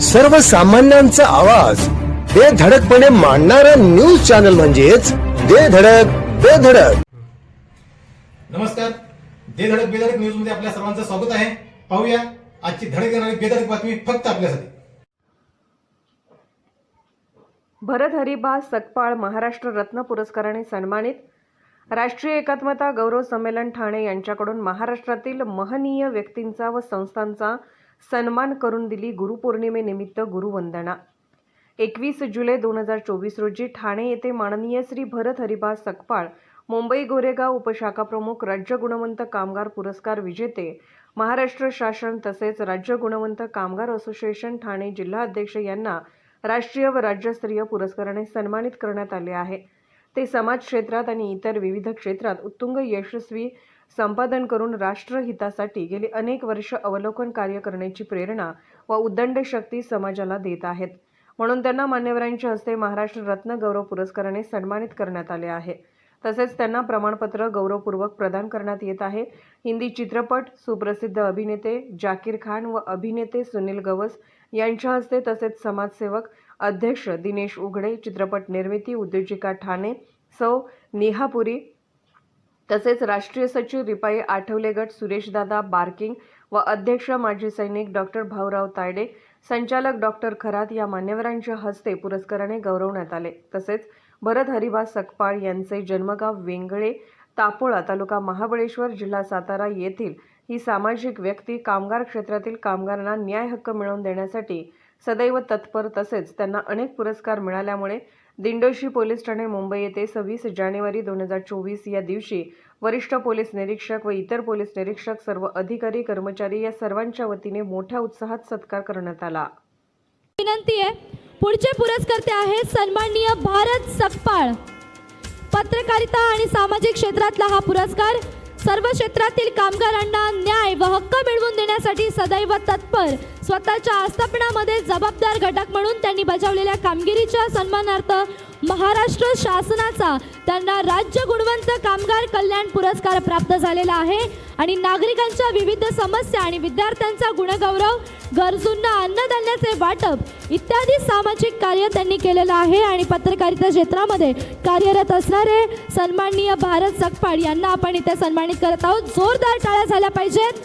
सर्वसामान्यांचा आवाज. बेधडकपणे मांडणारा न्यूज चॅनल म्हणजेच बेधडक बेधडक नमस्कार. दे धडक बेधडक न्यूजमध्ये आपल्या सर्वांचं स्वागत आहे. पाहूया आजची धडक येणारी बेधडक बातमी फक्त आपल्यासाठी. भरत हरिबा सकपाळ महाराष्ट्र रत्न पुरस्काराने सन्मानित. राष्ट्रीय एकात्मता गौरव संमेलन ठाणे यांच्याकडून महाराष्ट्रातील महनीय व्यक्तींचा व संस्थांचा सन्मान करून दिली गुरुपौर्णिमेनिमित्त गुरुवंदना. एकवीस जुलै दोन हजार चोवीस रोजी ठाणे येथे माननीय श्री भरत हरिभास सकपाळ मुंबई गोरेगाव उपशाखा प्रमुख राज्य गुणवंत कामगार पुरस्कार विजेते महाराष्ट्र शासन तसेच राज्य गुणवंत कामगार असोसिएशन ठाणे जिल्हा अध्यक्ष यांना राष्ट्रीय व राज्यस्तरीय पुरस्काराने सन्मानित करण्यात आले आहे. ते समाज क्षेत्रात आणि इतर विविध क्षेत्रात उत्तुंग यशस्वी संपादन करून राष्ट्रहितासाठी गेली अनेक वर्ष अवलोकन कार्य करण्याची प्रेरणा व उद्दंड शक्ती समाजाला देत आहेत. म्हणून त्यांना मान्यवरांच्या हस्ते महाराष्ट्र रत्न गौरव पुरस्काराने सन्मानित करण्यात आले आहे. तसेच त्यांना प्रमाणपत्र गौरवपूर्वक प्रदान करण्यात येत आहे. हिंदी चित्रपट सुप्रसिद्ध अभिनेते जाकीर खान व अभिनेते सुनील गवस यांच्या हस्ते तसेच समाजसेवक अध्यक्ष दिनेश उघडे चित्रपट निर्मिती उद्योजिका ठाणे सौ नेहापुरी तसेच राष्ट्रीय सचिव रिपाई आठवले गट सुरेशदादा बार्किंग व अध्यक्ष माजी सैनिक डॉक्टर भाऊराव तायडे संचालक डॉक्टर खरात या मान्यवरांच्या हस्ते पुरस्काराने गौरवण्यात आले. तसेच भरत हरिभा सकपाळ यांचे जन्मगाव वेंगळे तापोळा तालुका महाबळेश्वर जिल्हा सातारा येथील ही सामाजिक व्यक्ती कामगार क्षेत्रातील कामगारांना न्याय हक्क मिळवून देण्यासाठी सदैव तत्पर तसेच त्यांना अनेक पुरस्कार मिळाल्यामुळे दिंडोशी पोलीस ठाणे मुंबई येथे सव्वीस जानेवारी दोन हजार चोवीस या दिवशी वरिष्ठ पोलीस निरीक्षक व इतर पोलीस निरीक्षक सर्व अधिकारी कर्मचारी या सर्वांच्या वतीने मोठ्या उत्साहात सत्कार करण्यात आला. विनंती आहे पुढचे पुरस्कर्ते आहेत सन्माननीय भारत सकपाळ पत्रकारिता आणि सामाजिक क्षेत्रातला हा पुरस्कार सर्व क्षेत्रातील कामगारांना न्याय व हक्क मिळवून करण्यासाठी सदैव तत्पर. स्वतःच्या आस्थापनामध्ये जबाबदार घटक म्हणून त्यांनी बजावलेल्या कामगिरीच्या सन्मानार्थ महाराष्ट्र शासनाचा त्यांना राज्य गुणवंत कामगार कल्याण पुरस्कार प्राप्त झालेला आहे. आणि नागरिकांच्या विविध समस्या आणि विद्यार्थ्यांचा गुणगौरव गरजूंना अन्नधान्याचे वाटप इत्यादी सामाजिक कार्य त्यांनी केलेलं आहे. आणि पत्रकारिता क्षेत्रामध्ये कार्यरत असणारे सन्माननीय भारत सकपाळ यांना आपण इथे सन्मानित करत आहोत. जोरदार टाळ्या झाल्या पाहिजेत.